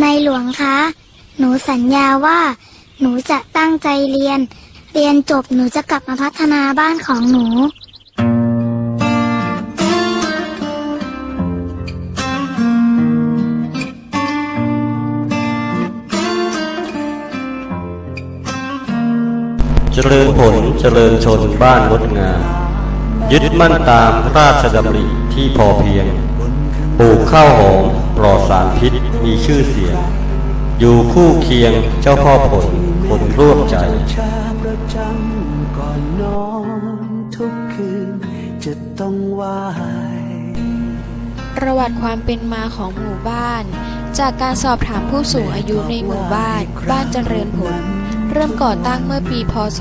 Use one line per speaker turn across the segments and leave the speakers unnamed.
ในหลวงคะ หนูสัญญาว่า หนูจะตั้งใจเรียน เรียนจบหนูจะกลับมาพัฒนาบ้านของหนู
เจริญผลเจริญชนบ้านงดงามยึดมั่นตามพระราชดำริที่พอเพียง ปลูกข้าวหอมปลอดสารพิษ มีชื่อเสียง อยู่คู่เคียงเจ้าพ่อผลคนร่วมใจ
ชาประจำก่อนนอนทุกคืนจะต้องไหว
ประวัติความเป็นมาของหมู่บ้าน จากการสอบถามผู้สูงอายุในหมู่บ้าน บ้านเจริญผล เริ่มก่อตั้งเมื่อปีพศ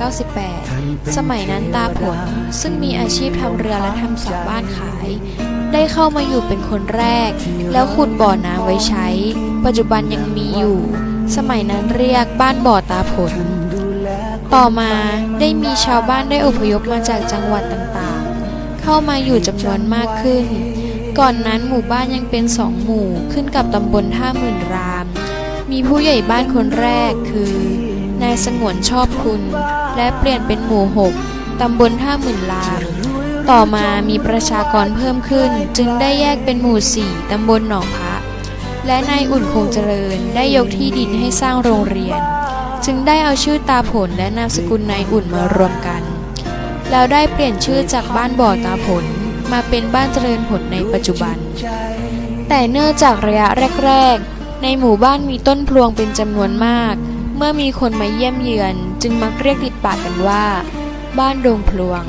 2498 สมัยนั้นตาผลซึ่งมีอาชีพทำเรือและทำเสาบ้านขาย ได้เข้ามาอยู่เป็นคนแรก แล้วขุดบ่อน้ำไว้ใช้ ปัจจุบันยังมีอยู่ สมัยนั้นเรียกบ้านบ่อตาผล ต่อมาได้มีชาวบ้านได้อพยพมาจากจังหวัดต่างๆ เข้ามาอยู่จำนวนมากขึ้น ก่อนนั้นหมู่บ้านยังเป็นสองหมู่ขึ้นกับตำบลท่าหมื่นราม มีผู้ใหญ่บ้านคนแรกคือนายสงวนชอบคุณ และเปลี่ยนเป็นหมู่หกตำบลท่าหมื่นราม ต่อมามีประชากรเพิ่มขึ้น จึงได้แยกเป็นหมู่สี่ตำบลหนองพระ และนายอุ่นคงเจริญได้ยกที่ดินให้สร้างโรงเรียน จึงได้เอาชื่อตาผลและนามสกุลนายอุ่นมารวมกัน แล้วได้เปลี่ยนชื่อจากบ้านบ่อตาผลมาเป็นบ้านเจริญผลในปัจจุบัน แต่เนื่องจากระยะแรก ๆ ในหมู่บ้านมีต้นพลวงเป็นจำนวนมาก เมื่อมีคนมาเยี่ยมเยือน จึงมักเรียกติดปากกันว่า บ้านดงพลวง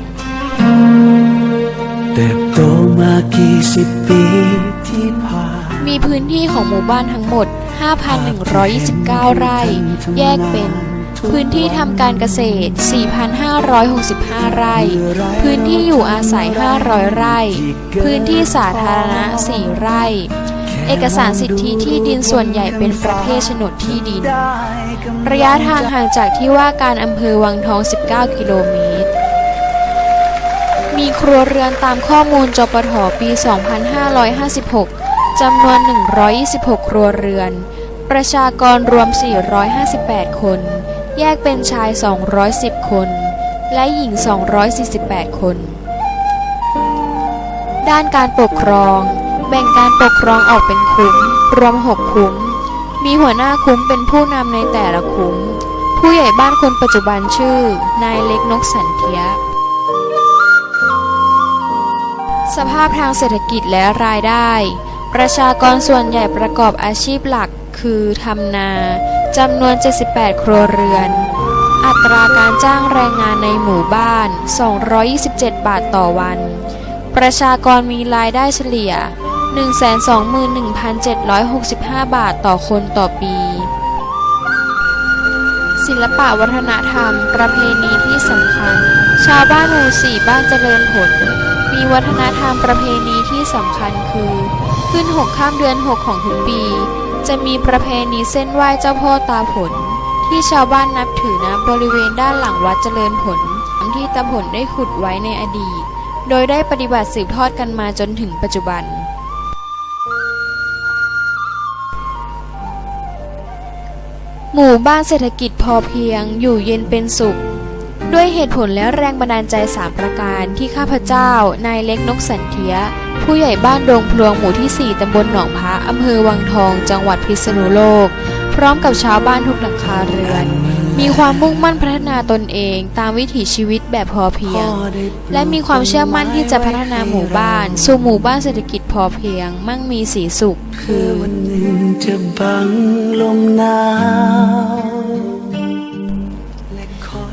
เติบโตมากี่สิบปีที่ผ่าน
มีพื้นที่ของหมู่บ้านทั้งหมด 5,129 ไร่ แยกเป็น พื้นที่ทำการเกษตร 4,565 ไร่ พื้นที่อยู่อาศัย 500 ไร่ พื้นที่สาธารณะ 4 ไร่ เอกสารสิทธิที่ดินส่วนใหญ่เป็นประเภทโฉนดที่ดิน ระยะทางห่างจากที่ว่าการอำเภอวังทอง 19 กิโลเมตร มีครัวเรือนตามข้อมูลจปทปี 2556 จำนวน 126 ครัวเรือน ประชากรรวม 458 คน แยกเป็นชาย 210 คน และหญิง 248 คน ด้านการปกครอง แบ่งการปกครองออกเป็นคุ้ม รวม 6 คุ้ม มีหัวหน้าคุ้มเป็นผู้นำในแต่ละคุ้ม ผู้ใหญ่บ้านคนปัจจุบันชื่อ นายเล็กนกสันเทีย สภาพทางเศรษฐกิจและรายได้ ประชากรส่วนใหญ่ประกอบอาชีพหลักคือทำนาจำนวน 78 ครัวเรือน อัตราการจ้างแรงงานในหมู่บ้าน 227 บาทต่อวัน ประชากรมีรายได้เฉลี่ย 121,765 บาทต่อคนต่อปี ศิลปะวัฒนธรรม ประเพณีที่สำคัญ ชาวบ้านหมู่สี่บ้านเจริญผล มีวัฒนธรรมประเพณีที่สำคัญคือ ขึ้นหกข้ามเดือนหกของทุกปี จะมีประเพณีเส้นไหว้เจ้าพ่อตาผล ที่ชาวบ้านนับถือณบริเวณด้านหลังวัดเจริญผลที่ตาผลได้ขุดไว้ในอดีต โดยได้ปฏิบัติสืบทอดกันมาจนถึงปัจจุบัน หมู่บ้านเศรษฐกิจพอเพียงอยู่เย็นเป็นสุข ด้วยเหตุผลและแรงบันดาลใจ 3 ประการที่ข้าพเจ้า นายเล็กนกสันเทีย ผู้ใหญ่บ้านดงพลวงหมู่ที่ 4 ตำบลหนองพระอำเภอวังทอง จังหวัดพิษณุโลก พร้อมกับชาวบ้านทุกหลังคาเรือน มีความมุ่งมั่นพัฒนาตนเองตามวิถีชีวิตแบบพอเพียง และมีความเชื่อมั่นที่จะพัฒนาหมู่บ้าน สู่หมู่บ้านเศรษฐกิจพอเพียง มั่งมีสีสุข คือ
วันหนึ่งจะบังลมหนาว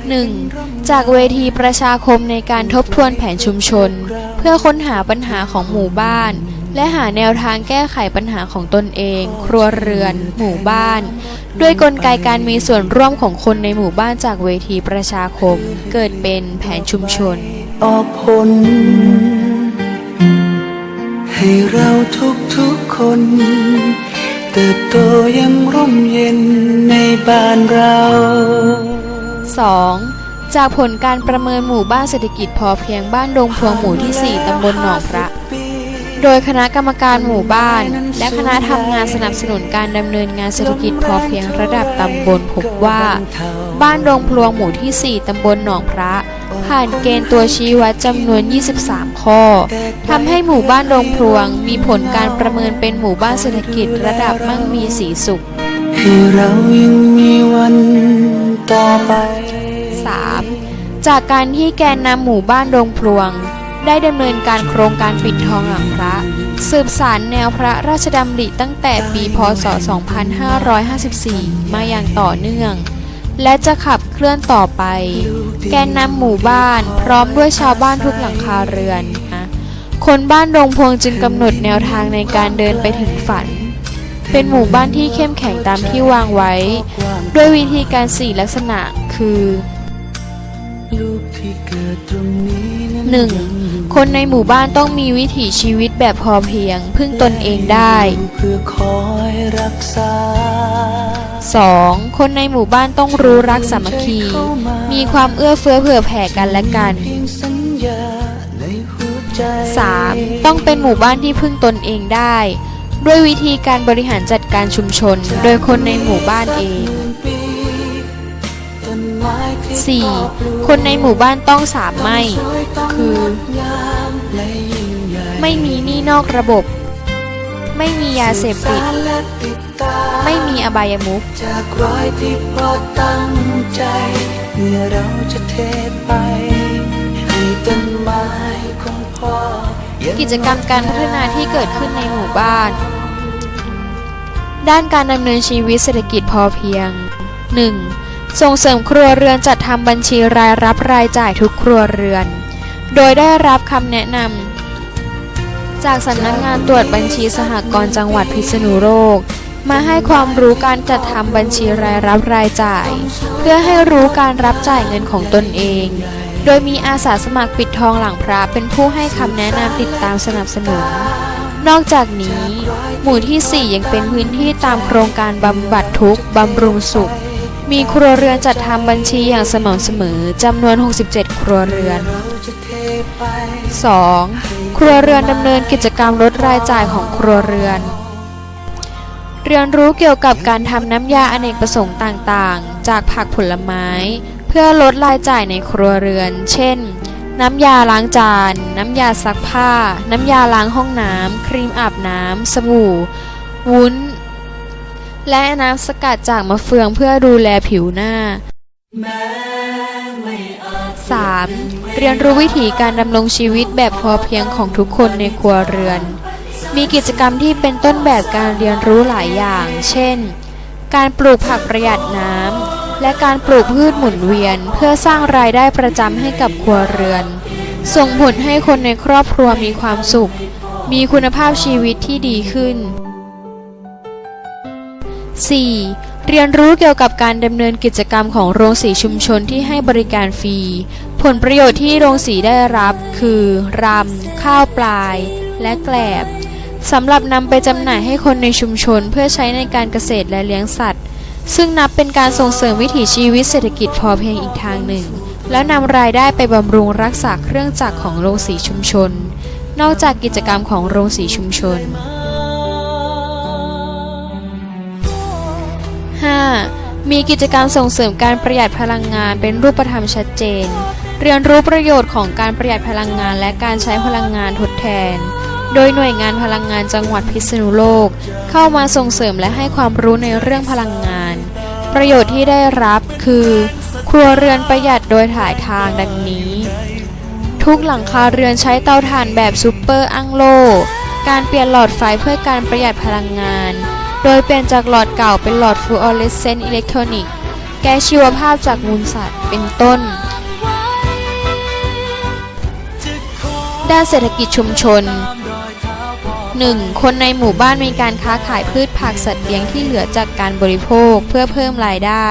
1. จากเวทีประชาคมในการทบทวนแผนชุมชน เพื่อค้นหาปัญหาของหมู่บ้าน และหาแนวทางแก้ไขปัญหาของตนเอง ครัวเรือน หมู่บ้าน ด้วยกลไกการมีส่วนร่วมของคนในหมู่บ้านจากเวทีประชาคม เกิดเป็นแผนชุมชน
ออกผล ให้เราทุกทุกๆคน เติบโตอยังร่มเย็นในบ้านเรา
2. จากผลการประเมินหมู่บ้านเศรษฐกิจพอเพียงบ้านดงพวงหมู่ที่ 4 ตำบลหนองพระ โดยคณะกรรมการหมู่บ้าน และคณะทำงานสนับสนุนการดำเนินงานเศรษฐกิจพอเพียงระดับตำบลพบว่า บ้านดงพลวงหมู่ที่ 4 ตำบลหนองพระ ผ่านเกณฑ์ตัวชี้วัดจำนวน 23 ข้อทำให้หมู่บ้านดงพลวงมีผลการประเมินเป็นหมู่บ้านเศรษฐกิจระดับมั่งมีสีสุข
ให้เรายังมีวันต่อไป
จากการที่แกนนำหมู่บ้านดงพลวง ได้ดำเนินการโครงการปิดทองหลังพระ สืบสารแนวพระราชดำริตั้งแต่ปีพศ 2554 มาอย่างต่อเนื่อง และจะขับเคลื่อนต่อไป แกนนำหมู่บ้านพร้อมด้วยชาวบ้านทุกหลังคาเรือน คนบ้านดงพวงจึงกำหนดแนวทางในการเดินไปถึงฝันเป็นหมู่บ้านที่เข้มแข็งตามที่วางไว้ ด้วยวิธีการสี่ลักษณะคือ
ลูกที่ง
คนในหมู่บ้านต้องมีวิถีชีวิตแบบพอเพียง พึ่งตนเองได้
อยู่เพื่อคอยรักษา
2. คนในหมู่บ้านต้องรู้รักสามัคคี มีความเอื้อเฟื้อเผื่อแผ่กันและกัน
เพียงสัญญาในหัวใจ
3. ต้องเป็นหมู่บ้านที่พึ่งตนเองได้ ด้วยวิธีการบริหารจัดการชุมชน โดยคนในหมู่บ้านเอง 4. คนในหมู่บ้านต้องสามไม่ คือ ไม่มีหนี้นอกระบบ ไม่มียาเสพติด ไม่มีอบายมุข
จากรอยที่พ่อตั้งใจเมื่อเราจะเทไปให้ต้นไม้ของพ่อยัง
กิจกรรมการพัฒนาที่เกิดขึ้นในหมู่บ้าน ด้านการดำเนินชีวิตเศรษฐกิจพอเพียง 1. ส่งเสริมครัวเรือนจัดทำบัญชีรายรับรายจ่ายทุกครัวเรือน โดยได้รับคำแนะนำจากสำนักงานตรวจบัญชีสหกรณ์จังหวัดพิษณุโลกมาให้ความรู้การจัดทำบัญชีรายรับรายจ่าย เพื่อให้รู้การรับจ่ายเงินของตนเอง โดยมีอาสาสมัครปิดทองหลังพระเป็นผู้ให้คำแนะนำติดตามสนับสนุน นอกจากนี้ หมู่ที่ 4 ยังเป็นพื้นที่ตามโครงการบำบัดทุกข์บำรุงสุข มีครัวเรือนจัดทำบัญชีอย่างสม่ำเสมอจำนวน 67 ครัวเรือน 2. ครัวเรือนดำเนินกิจกรรมลดรายจ่ายของครัวเรือน เรียนรู้เกี่ยวกับการทำน้ำยาอเนกประสงค์ต่างๆ จากผักผลไม้ เพื่อลดรายจ่ายในครัวเรือน เช่น น้ำยาล้างจาน น้ำยาซักผ้า น้ำยาล้างห้องน้ำ ครีมอาบน้ำ สบู่ วุ้น และน้ำสกัดจากมะเฟืองเพื่อดูแลผิวหน้า 3. เรียนรู้วิถีการดำรงชีวิตแบบพอเพียงของทุกคนในครัวเรือน มีกิจกรรมที่เป็นต้นแบบการเรียนรู้หลายอย่าง เช่น การปลูกผักประหยัดน้ำ และการปลูกพืชหมุนเวียน เพื่อสร้างรายได้ประจำให้กับครัวเรือน ส่งผลให้คนในครอบครัวมีความสุข มีคุณภาพชีวิตที่ดีขึ้น 4. เรียนรู้เกี่ยวกับการดำเนินกิจกรรมของโรงสีชุมชนที่ให้บริการฟรี ผลประโยชน์ที่โรงสีได้รับคือรำข้าวปลาย และแกลบสำหรับนำไปจำหน่ายให้คนในชุมชนเพื่อใช้ในการเกษตรและเลี้ยงสัตว์ ซึ่งนับเป็นการส่งเสริมวิถีชีวิตเศรษฐกิจพอเพียงอีกทางหนึ่ง แล้วนำรายได้ไปบำรุงรักษาเครื่องจักรของโรงสีชุมชน นอกจากกิจกรรมของโรงสีชุมชน 5. มีกิจกรรมส่งเสริมการประหยัดพลังงานเป็นรูปธรรมชัดเจน เรียนรู้ประโยชน์ของการประหยัดพลังงานและการใช้พลังงานทดแทน โดยหน่วยงานพลังงานจังหวัดพิษณุโลก เข้ามาส่งเสริมและให้ความรู้ในเรื่องพลังงาน ประโยชน์ที่ได้รับคือ ครัวเรือนประหยัดโดยถ่ายทางดังนี้ ทุกหลังคาเรือนใช้เตาถ่านแบบซูเปอร์อังโล การเปลี่ยนหลอดไฟเพื่อการประหยัดพลังงาน โดยเปลี่ยนจากหลอดเก่าเป็นหลอดฟลูออเรสเซนต์อิเล็กทรอนิกส์แก้ชีวภาพจากมูลสัตว์เป็นต้น ด้านเศรษฐกิจชุมชน 1. คนในหมู่บ้านมีการค้าขายพืชผักสัตว์เลี้ยงที่เหลือจากการบริโภคเพื่อเพิ่มรายได้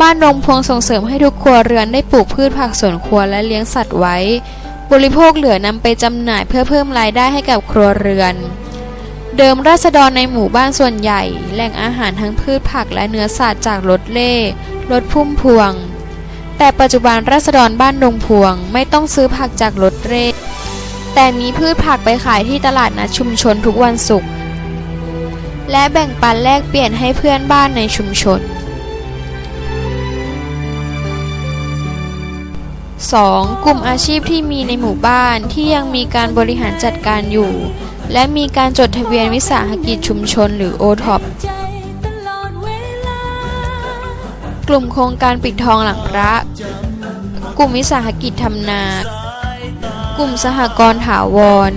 บ้านดงพวงส่งเสริมให้ทุกครัวเรือนได้ปลูกพืชผักสวนครัวและเลี้ยงสัตว์ไว้ บริโภคเหลือนำไปจำหน่ายเพื่อเพิ่มรายได้ให้กับครัวเรือน เดิมราษฎรในหมู่บ้านส่วนใหญ่ แหล่งอาหารทั้งพืชผักและเนื้อสัตว์จากรถเล่รถพุ่มพวง แต่ปัจจุบันราษฎรบ้านดงพวงไม่ต้องซื้อผักจากรถเร่แต่มีพืชผักไปขายที่ตลาดนัดชุมชนทุกวันศุกร์และแบ่งปันแลกเปลี่ยนให้เพื่อนบ้านในชุมชน 2. กลุ่มอาชีพที่มีในหมู่บ้านที่ยังมีการบริหารจัดการอยู่ และมีการจดทะเบียนวิสาหกิจชุมชนหรือ o t o p กลุ่มโครงการปิดทองหลังพระ กลุ่มวิสาหกิจทำนา กลุ่มสหกรณ์ถาวร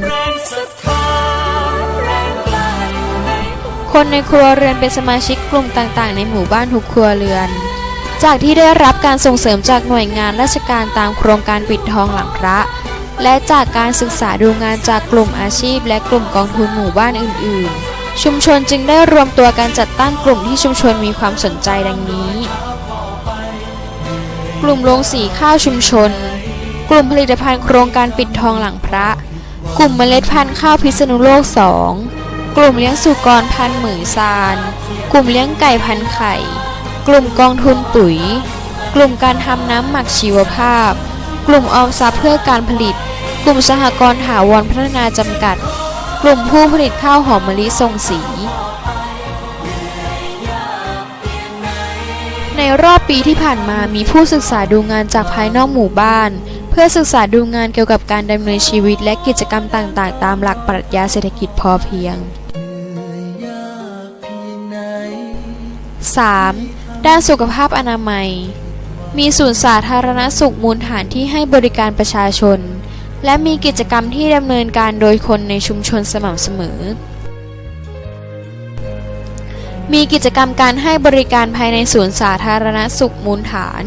คนในครัวเรือนเป็นสมาชิกกลุ่มต่างๆ ในหมู่บ้านทุกครัวเรือน จากที่ได้รับการส่งเสริมจากหน่วยงานราชการตามโครงการปิดทองหลังพระ และจากการศึกษาดูงานจากกลุ่มอาชีพ และกลุ่มกองทุนหมู่บ้านอื่น ๆ ชุมชนจึงได้รวมตัวการจัดตั้งกลุ่มที่ชุมชนมีความสนใจดังนี้ กลุ่มโรงสีข้าวชุมชน กลุ่มผลิตภัณฑ์โครงการปิดทองหลังพระ กลุ่มเมล็ดพันธุ์ข้าวพิษณุโลก 2 กลุ่มเลี้ยงสุกรพันธุ์หมือซาน กลุ่มเลี้ยงไก่พันธุ์ไข่ กลุ่มกองทุนปุ๋ย กลุ่มการทำน้ำหมักชีวภาพ กลุ่มออมทรัพย์เพื่อการผลิต กลุ่มสหกรณ์ถาวรพัฒนาจำกัด กลุ่มผู้ผลิตข้าวหอมมะลิทรงสี ในรอบปีที่ผ่านมามีผู้ศึกษาดูงานจากภายนอกหมู่บ้าน เพื่อศึกษาดูงานเกี่ยวกับการดำเนินชีวิตและกิจกรรมต่างๆ ตามหลักปรัชญาเศรษฐกิจพอเพียง 3. ด้านสุขภาพอนามัย มีศูนย์สาธารณสุขมูลฐานที่ให้บริการประชาชน และมีกิจกรรมที่ดำเนินการโดยคนในชุมชนสม่ำเสมอ มีกิจกรรมการให้บริการภายในศูนย์สาธารณสุขมูลฐาน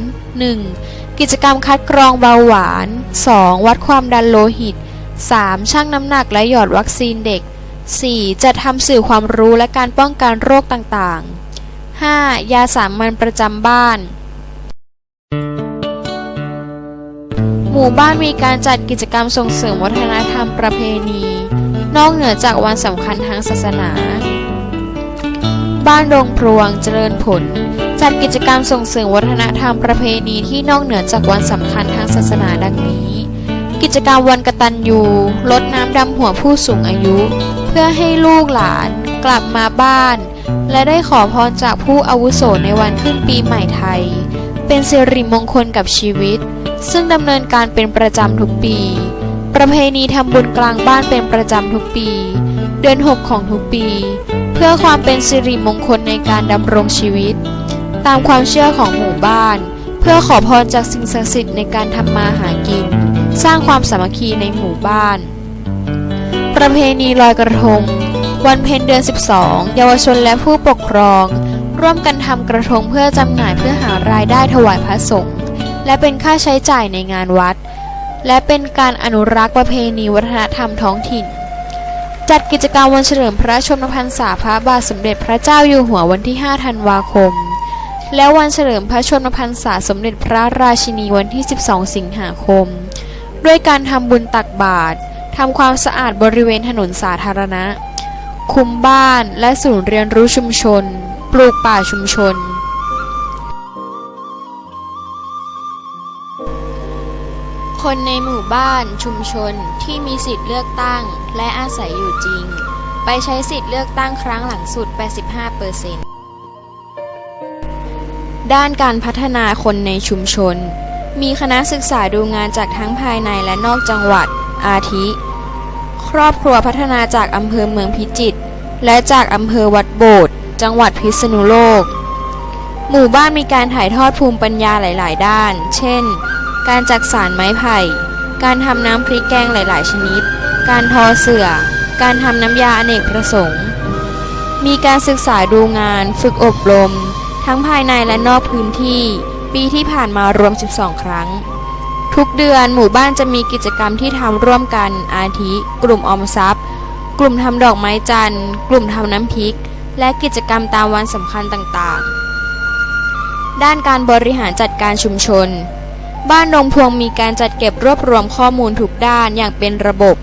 1. กิจกรรมคัดกรองเบาหวาน 2. วัดความดันโลหิต 3. ชั่งน้ำหนักและหยอดวัคซีนเด็ก 4. จัดทำสื่อความรู้และการป้องกันโรคต่างๆ 5. ยาสามัญประจำบ้าน หมู่บ้านมีการจัดกิจกรรมส่งเสริมวัฒนธรรมประเพณี นอกเหนือจากวันสำคัญทางศาสนา บ้านดงพรวงเจริญผล จัดกิจกรรมส่งเสริมวัฒนธรรมประเพณีที่นอกเหนือจากวันสำคัญทางศาสนาดังนี้ กิจกรรมวันกตัญญูลดน้ำดำหัวผู้สูงอายุ เพื่อให้ลูกหลานกลับมาบ้าน และได้ขอพรจากผู้อาวุโสในวันขึ้นปีใหม่ไทย เป็นสิริมงคลกับชีวิต ซึ่งดำเนินการเป็นประจำทุกปี ประเพณีทำบุญกลางบ้านเป็นประจำทุกปี เดือนหกของทุกปี เพื่อความเป็นสิริมงคลในการดำรงชีวิต ตามความเชื่อของหมู่บ้าน เพื่อขอพรจากสิ่งศักดิ์สิทธิ์ในการทำมาหากิน สร้างความสามัคคีในหมู่บ้าน ประเพณีลอยกระทง วันเพ็ญเดือน 12 เยาวชนและผู้ปกครอง ร่วมกันทำกระทงเพื่อจำหน่ายเพื่อหารายได้ถวายพระสงฆ์ และเป็นค่าใช้จ่ายในงานวัด และเป็นการอนุรักษ์ประเพณีวัฒนธรรมท้องถิ่น จัดกิจกรรมวันเฉลิมพระชนมพรรษาพระบาทสมเด็จพระเจ้าอยู่หัววันที่ 5 ธันวาคม และวันเฉลิมพระชนมพรรษาสมเด็จพระราชินีวันที่ 12 สิงหาคม ด้วยการทำบุญตักบาตรทำความสะอาดบริเวณถนนสาธารณะ คุมบ้านและศูนย์เรียนรู้ชุมชน ปลูกป่าชุมชน คนในหมู่บ้านชุมชนที่มีสิทธิ์เลือกตั้ง และอาศัยอยู่จริง ไปใช้สิทธิ์เลือกตั้งครั้งหลังสุด 85%ด้านการพัฒนาคนในชุมชน มีคณะศึกษาดูงานจากทั้งภายในและนอกจังหวัด อาทิ ครอบครัวพัฒนาจากอำเภอเมืองพิจิตรและจากอำเภอวัดโบดจังหวัดพิษณุโลก หมู่บ้านมีการถ่ายทอดภูมิปัญญาหลาย ๆ ด้าน เช่น การจักสารไม้ไผ่ การทำน้ำพริกแกงหลาย ๆ ชนิด การทอเสื่อ การทำน้ำยาอเนกประสงค์ มีการศึกษาดูงาน ฝึกอบรม ทั้งภายในและนอกพื้นที่ ปีที่ผ่านมารวม 12 ครั้ง ทุกเดือนหมู่บ้านจะมีกิจกรรมที่ทำร่วมกัน อาทิ กลุ่มออมทรัพย์ กลุ่มทำดอกไม้จันทร์ กลุ่มทำน้ำพริก และกิจกรรมตามวันสำคัญต่าง ๆ ด้านการบริหารจัดการชุมชน บ้านดงพวงมีการจัดเก็บรวบรวมข้อมูลทุกด้านอย่างเป็นระบบ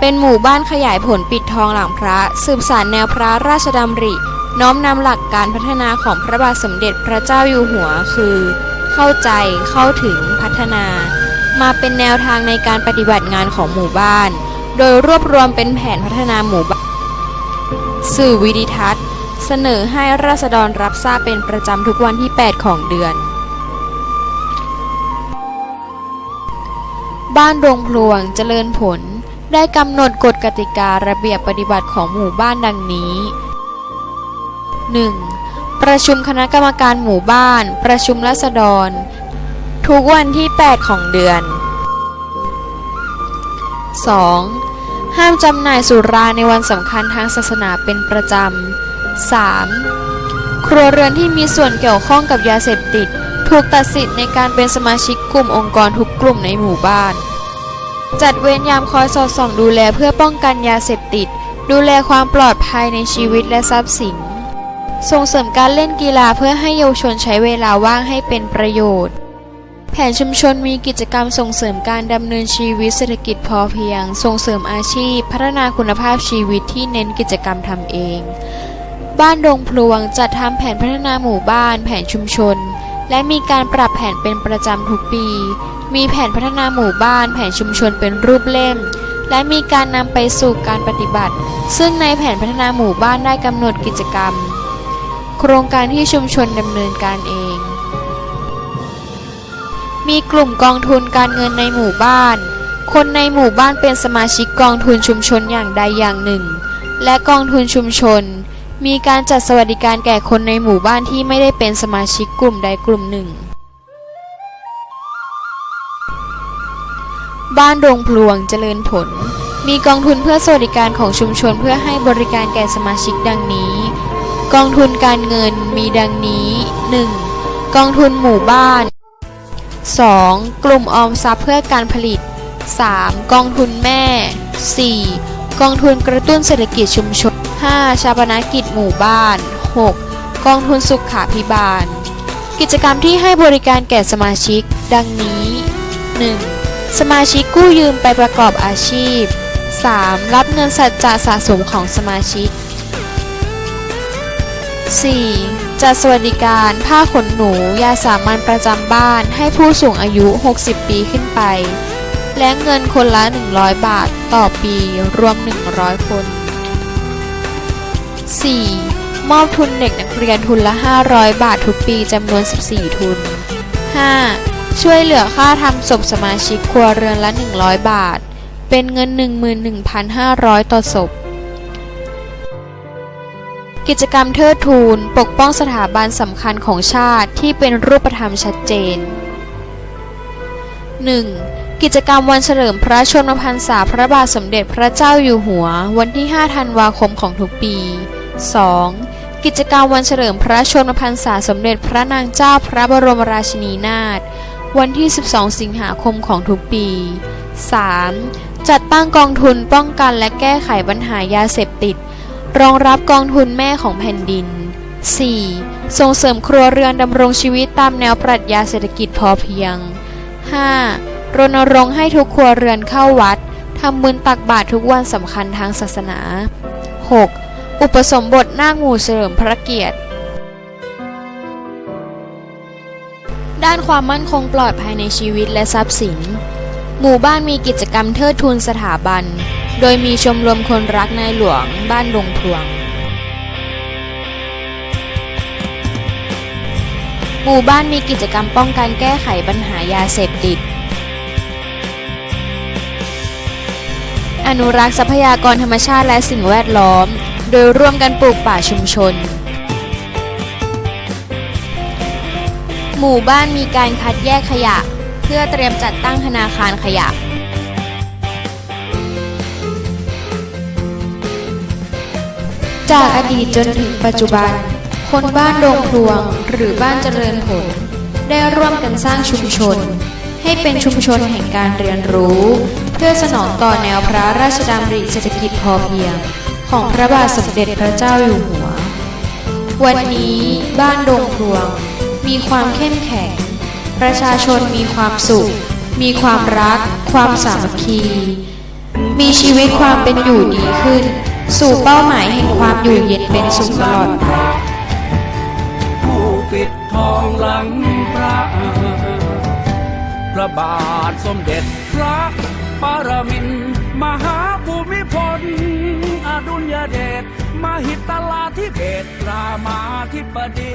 เป็นหมู่บ้านขยายผลปิดทองหลังพระ สืบสานแนวพระราชดำริ น้อมนำหลักการพัฒนาของพระบาทสมเด็จพระเจ้าอยู่หัวคือ เข้าใจเข้าถึงพัฒนา มาเป็นแนวทางในการปฏิบัติงานของหมู่บ้าน โดยรวบรวมเป็นแผนพัฒนาหมู่บ้าน สื่อวิดิทัศน์ เสนอให้ราษฎรรับทราบเป็นประจำทุกวันที่ 8 ของเดือน บ้านโรงพลวงเจริญผล ได้กำหนดกฎกติการะเบียบปฏิบัติของหมู่บ้านดังนี้ 1. ประชุมคณะกรรมการหมู่บ้าน ประชุมราษฎร ทุกวันที่ 8 ของเดือน 2. ห้ามจำหน่ายสุราในวันสำคัญทางศาสนาเป็นประจำ 3. ครัวเรือนที่มีส่วนเกี่ยวข้องกับยาเสพติด ถูกตัดสิทธิ์ในการเป็นสมาชิกกลุ่มองค์กรทุกกลุ่มในหมู่บ้าน จัดเวรยามคอยสอดส่องดูแลเพื่อป้องกันยาเสพติด ดูแลความปลอดภัยในชีวิตและทรัพย์สิน ส่งเสริมการเล่นกีฬาเพื่อให้เยาวชนใช้เวลาว่างให้เป็นประโยชน์ แผนชุมชนมีกิจกรรมส่งเสริมการดำเนินชีวิตเศรษฐกิจพอเพียง ส่งเสริมอาชีพ พัฒนาคุณภาพชีวิตที่เน้นกิจกรรมทำเอง บ้านดงพลวงจัดทำแผนพัฒนาหมู่บ้าน แผนชุมชน และมีการปรับแผนเป็นประจำทุกปี มีแผนพัฒนาหมู่บ้าน แผนชุมชนเป็นรูปเล่ม และมีการนำไปสู่การปฏิบัติ ซึ่งในแผนพัฒนาหมู่บ้านได้กำหนดกิจกรรม โครงการที่ชุมชนดำเนินการเอง มีกลุ่มกองทุนการเงินในหมู่บ้าน คนในหมู่บ้านเป็นสมาชิกกองทุนชุมชนอย่างใดอย่างหนึ่ง และกองทุนชุมชน มีการจัดสวัสดิการแก่คนในหมู่บ้านที่ไม่ได้เป็นสมาชิกกลุ่มใดกลุ่มหนึ่ง บ้านโรงพลวงเจริญผล มีกองทุนเพื่อสวัสดิการของชุมชนเพื่อให้บริการแก่สมาชิกดังนี้ กองทุนการเงินมีดังนี้ 1. กองทุนหมู่บ้าน 2. กลุ่มออมทรัพย์เพื่อการผลิต 3. กองทุนแม่ 4. กองทุนกระตุ้นเศรษฐกิจชุมชน 5. ชาปนกิจหมู่บ้าน 6. กองทุนสุขาพิบาล กิจกรรมที่ให้บริการแก่สมาชิก ดังนี้ 1. สมาชิกกู้ยืมไปประกอบอาชีพ 3. รับเงินสัจจะสะสมของสมาชิก 4. จัดสวัสดิการผ้าขนหนู ยาสามัญประจำบ้านให้ผู้สูงอายุ 60 ปีขึ้นไป และเงินคนละ 100 บาท ต่อปี รวม 100 คน 4. มอบทุนเด็กนักเรียนทุนละ 500 บาททุกปีจำนวน 14 ทุน 5. ช่วยเหลือค่าทำศพสมาชิกครัวเรือนละ 100 บาท เป็นเงิน 11,500 ต่อศพ กิจกรรมเทิดทูนปกป้องสถาบันสำคัญของชาติที่เป็นรูปธรรมชัดเจน 1. กิจกรรมวันเฉลิมพระชนมพรรษาพระบาทสมเด็จพระเจ้าอยู่หัว วันที่ 5 ธันวาคมของทุกปี 2. กิจกรรมวันเฉลิมพระชนมพรรษาสมเด็จพระนางเจ้าพระบรมราชินีนาถวันที่ 12 สิงหาคมของทุกปี 3. จัดตั้งกองทุนป้องกันและแก้ไขปัญหายาเสพติด รองรับกองทุนแม่ของแผ่นดิน 4. ส่งเสริมครัวเรือนดำรงชีวิตตามแนวปรัชญาเศรษฐกิจพอเพียง 5. รณรงค์ให้ทุกครัวเรือนเข้าวัด ทำบุญตักบาตรทุกวันสำคัญทางศาสนา 6. อุปสมบทนาคหมู่เฉลิมพระเกียรติ ด้านความมั่นคงปลอดภัยในชีวิตและทรัพย์สิน หมู่บ้านมีกิจกรรมเทิดทูนสถาบัน โดยมีชมรมคนรักในหลวงบ้านดงพวง หมู่บ้านมีกิจกรรมป้องกันแก้ไขปัญหายาเสพติด อนุรักษ์ทรัพยากรธรรมชาติและสิ่งแวดล้อม ดยร่วมกันปลูกป่าชุมชน หมู่บ้านมีการคัดแยกขยะ เพื่อเตรียมจัดตั้งธนาคารขยะ จากอดีตจนถึงปัจจุบัน คนบ้านโดงพลวงหรือบ้านเจริญผล ได้ร่วมกันสร้างชุมชน ให้เป็นชุมชนแห่งการเรียนรู้ เพื่อสนองต่อแนวพระราชดำริเศรษฐกิจพอเพียง ของพระบาทสมเด็จพระเจ้าอยู่หัว วันนี้บ้านดงพลวง มีความเข้มแข็ง ประชาชนมีความสุข มีความรัก ความสามัคคี มีชีวิตความเป็นอยู่ดีขึ้น สู่เป้าหมายแห่งความอยู่เย็นเป็นสุขตลอดไป
ผู้ปิดทองหลังพระพระบาทสมเด็จพระปรมินทรมหาภูมิพล เดชมหิตลาธิเบศรามาธิปดี